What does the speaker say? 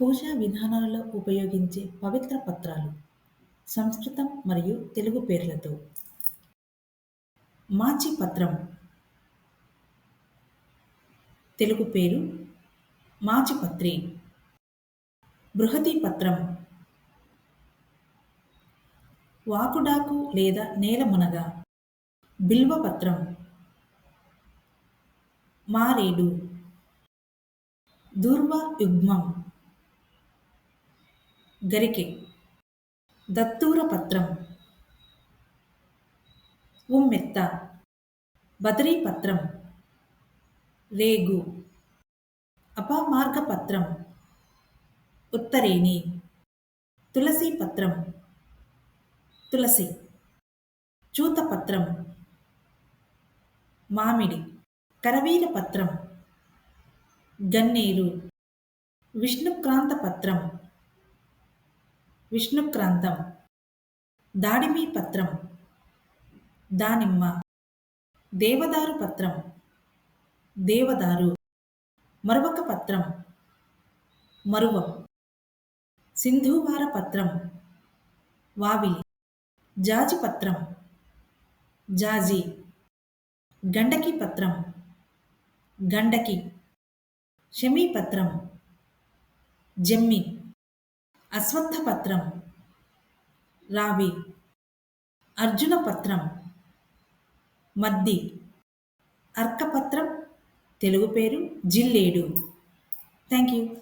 పూజా విధానాలలో ఉపయోగించే పవిత్ర పత్రాలు సంస్కృతం మరియు తెలుగు పేర్లతో. మాచి పత్రం. తెలుగు పేరు మాచిపత్రి బృహతి పత్రం. వాకుడాకు లేదా నేలమునగ బిల్వపత్రం మారేడు. దూర్వ యుగ్మం. గరికె దత్తూర పత్రం. ఉమ్మెత్త. బదరీ పత్రం. రేగు. అపామార్గపత్రం. ఉత్తరేణి. తులసీపత్రం తులసి. చూతపత్రం. మామిడి. కరవీరపత్రం గన్నేరు. విష్ణుక్రాంతపత్రం. విష్ణుక్రాంతం దాడిమి పత్రం. దానిమ్మ. దేవదారు పత్రం. దేవదారు. మరువక పత్రం. మరువం. సింధూవార పత్రం. వావిలి. జాజి పత్రం. జాజి. గండకి పత్రం. గండకి. శమీపత్రం జమ్మి. అశ్వత్థపత్రం. రావి. అర్జునపత్రం. మద్ది. అర్కపత్రం. తెలుగు పేరు జిల్లేడు. Thank you